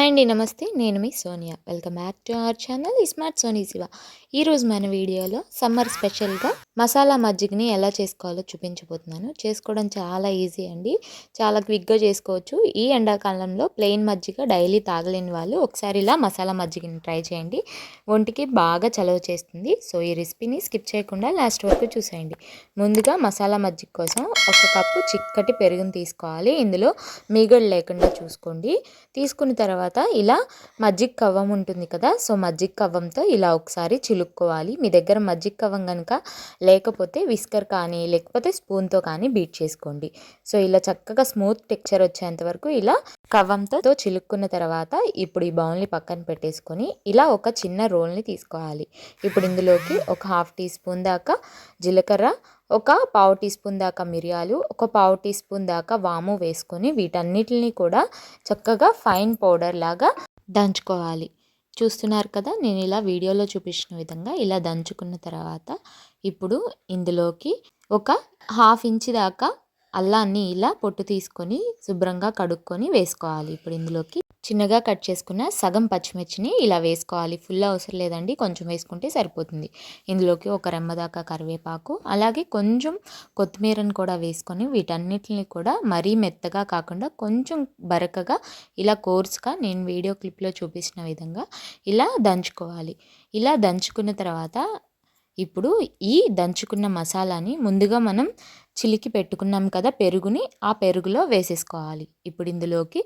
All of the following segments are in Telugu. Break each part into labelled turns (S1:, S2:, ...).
S1: హాయ్ అండి నమస్తే. నేను మీ Sonia. Welcome back to our channel smart Soni Shiva. ఈరోజు మన వీడియోలో సమ్మర్ స్పెషల్గా మసాలా మజ్జిగని ఎలా చేసుకోవాలో చూపించబోతున్నాను. చేసుకోవడం చాలా ఈజీ అండి. చాలా క్విక్గా చేసుకోవచ్చు. ఈ ఎండాకాలంలో ప్లెయిన్ మజ్జిగ డైలీ తాగలేని వాళ్ళు ఒకసారి ఇలా మసాలా మజ్జిగని ట్రై చేయండి. ఒంటికి బాగా చలవ చేస్తుంది. సో ఈ రెసిపీని స్కిప్ చేయకుండా లాస్ట్ వరకు చూసేయండి. ముందుగా మసాలా మజ్జిగ కోసం ఒక కప్పు చిక్కటి పెరుగుని తీసుకోవాలి. ఇందులో మీగడ లేకుండా చూసుకోండి. తీసుకున్న తర్వాత తర్వాత ఇలా మజ్జిగ కవ్వం ఉంటుంది కదా సో మజ్జిగ కవ్వంతో ఇలా ఒకసారి చిలుక్కోవాలి. మీ దగ్గర మజ్జిగ కవ్వం కనుక లేకపోతే విస్కర్ కానీ లేకపోతే స్పూన్తో కానీ బీట్ చేసుకోండి. సో ఇలా చక్కగా స్మూత్ టెక్చర్ వచ్చేంత వరకు ఇలా కవ్వంతో చిలుక్కున్న తర్వాత ఇప్పుడు ఈ బౌల్ని పక్కన పెట్టేసుకొని ఇలా ఒక చిన్న రోల్ని తీసుకోవాలి. ఇప్పుడు ఇందులోకి ఒక హాఫ్ టీ స్పూన్ దాకా జీలకర్ర ఒక పావు టీ స్పూన్ దాకా మిరియాలు ఒక పావు టీ స్పూన్ దాకా వాము వేసుకొని వీటన్నిటిని కూడా చక్కగా ఫైన్ పౌడర్ లాగా దంచుకోవాలి. చూస్తున్నారు కదా నేను ఇలా వీడియోలో చూపించిన విధంగా ఇలా దంచుకున్న తర్వాత ఇప్పుడు ఇందులోకి ఒక హాఫ్ ఇంచ్ దాకా అల్లాన్ని ఇలా పొట్టు తీసుకొని శుభ్రంగా కడుక్కొని వేసుకోవాలి. ఇప్పుడు ఇందులోకి చిన్నగా కట్ చేసుకున్న సగం పచ్చిమిర్చిని ఇలా వేసుకోవాలి. ఫుల్ అవసరం లేదండి. కొంచెం వేసుకుంటే సరిపోతుంది. ఇందులోకి ఒక రెమ్మ దాకా కరివేపాకు అలాగే కొంచెం కొత్తిమీరను కూడా వేసుకొని వీటన్నిటిని కూడా మరీ మెత్తగా కాకుండా కొంచెం బరకగా ఇలా కోర్స్గా నేను వీడియో క్లిప్లో చూపించిన విధంగా ఇలా దంచుకోవాలి. ఇలా దంచుకున్న తర్వాత ఇప్పుడు ఈ దంచుకున్న మసాలాని ముందుగా మనం చిలికి పెట్టుకున్నాం కదా పెరుగుని ఆ పెరుగులో వేసేసుకోవాలి. ఇప్పుడు ఇందులోకి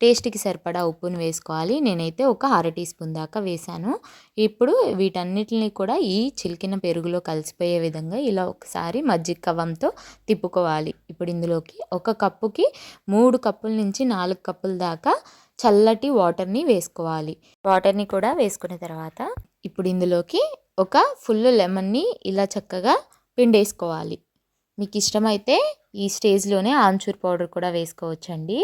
S1: టేస్ట్కి సరిపడా ఉప్పును వేసుకోవాలి. నేనైతే ఒక అర టీ స్పూన్ దాకా వేసాను. ఇప్పుడు వీటన్నిటిని కూడా ఈ చిలికిన పెరుగులో కలిసిపోయే విధంగా ఇలా ఒకసారి మజ్జిగ కవ్వంతో తిప్పుకోవాలి. ఇప్పుడు ఇందులోకి ఒక కప్పుకి మూడు కప్పుల నుంచి నాలుగు కప్పుల దాకా చల్లటి వాటర్ని వేసుకోవాలి. వాటర్ని కూడా వేసుకున్న తర్వాత ఇప్పుడు ఇందులోకి ఒక ఫుల్ లెమన్ని ఇలా చక్కగా పిండేసుకోవాలి. మీకు ఇష్టమైతే ఈ స్టేజ్లోనే ఆంచూర్ పౌడర్ కూడా వేసుకోవచ్చండి.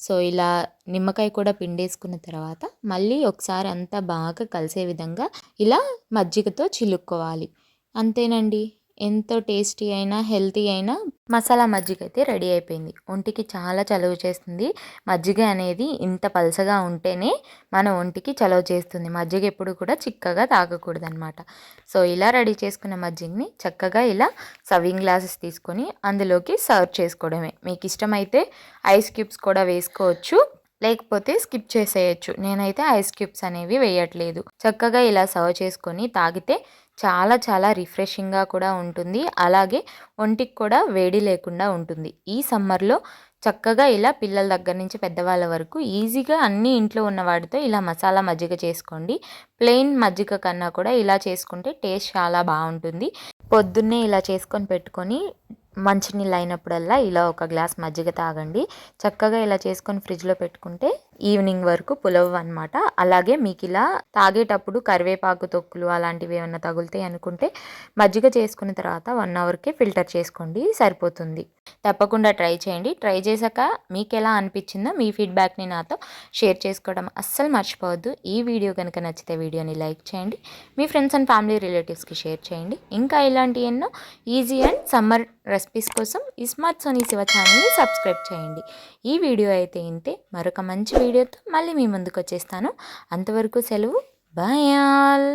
S1: సో ఇలా నిమ్మకాయ కూడా పిండేసుకున్న తర్వాత మళ్ళీ ఒకసారి అంతా బాగా కలిసే విధంగా ఇలా మజ్జిగతో చిలుక్కోవాలి. అంతేనండి? ఎంతో టేస్టీ అయినా హెల్తీ అయినా మసాలా మజ్జిగ అయితే రెడీ అయిపోయింది. ఒంటికి చాలా చలువ చేస్తుంది. మజ్జిగ అనేది ఇంత పలసగా ఉంటేనే మన ఒంటికి చలువ చేస్తుంది. మజ్జిగ ఎప్పుడు కూడా చిక్కగా తాగకూడదనమాట సో ఇలా రెడీ చేసుకున్న మజ్జిగని చక్కగా ఇలా సర్వింగ్ గ్లాసెస్ తీసుకొని అందులోకి సర్వ్ చేసుకోవడమే. మీకు ఇష్టమైతే ఐస్ క్యూబ్స్ కూడా వేసుకోవచ్చు. లేకపోతే స్కిప్ చేసేయచ్చు. నేనైతే ఐస్ క్యూబ్స్ అనేవి వేయట్లేదు. చక్కగా ఇలా సర్వ్ చేసుకొని తాగితే చాలా చాలా రిఫ్రెషింగ్గా కూడా ఉంటుంది. అలాగే ఒంటికి కూడా వేడి లేకుండా ఉంటుంది. ఈ సమ్మర్లో చక్కగా ఇలా పిల్లల దగ్గర నుంచి పెద్దవాళ్ళ వరకు ఈజీగా అన్ని ఇంట్లో ఉన్న వాటితో ఇలా మసాలా మజ్జిగ చేసుకోండి. ప్లెయిన్ మజ్జిగ కన్నా కూడా ఇలా చేసుకుంటే టేస్ట్ చాలా బాగుంటుంది. పొద్దున్నే ఇలా చేసుకొని పెట్టుకొని మంచినీళ్ళు అయినప్పుడల్లా ఇలా ఒక గ్లాస్ మజ్జిగ తాగండి. చక్కగా ఇలా చేసుకొని ఫ్రిడ్జ్లో పెట్టుకుంటే ఈవినింగ్ వరకు పులవ్ అనమాట అలాగే మీకు ఇలా తాగేటప్పుడు కరివేపాకు తొక్కులు అలాంటివి ఏమైనా తగులుతాయి అనుకుంటే మజ్జిగ చేసుకున్న తర్వాత వన్ అవర్కే ఫిల్టర్ చేసుకోండి సరిపోతుంది. తప్పకుండా ట్రై చేయండి. ట్రై చేశాక మీకు ఎలా అనిపించిందో మీ ఫీడ్బ్యాక్ని నాతో షేర్ చేసుకోవడం అస్సలు మర్చిపోవద్దు. ఈ వీడియో కనుక నచ్చితే వీడియోని లైక్ చేయండి మీ ఫ్రెండ్స్ అండ్ ఫ్యామిలీ రిలేటివ్స్కి షేర్ చేయండి. ఇంకా ఇలాంటి ఎన్నో ఈజీ అండ్ సమ్మర్ రెసిపీస్ కోసం ఇస్మార్ట్ సోనీ శివ ఛానల్ని సబ్స్క్రైబ్ చేయండి. ఈ వీడియో అయితే ఇంతే. మరొక మంచి వీడియోతో మళ్ళీ మీ ముందుకు వచ్చేస్తాను. అంతవరకు సెలవు బాయాల్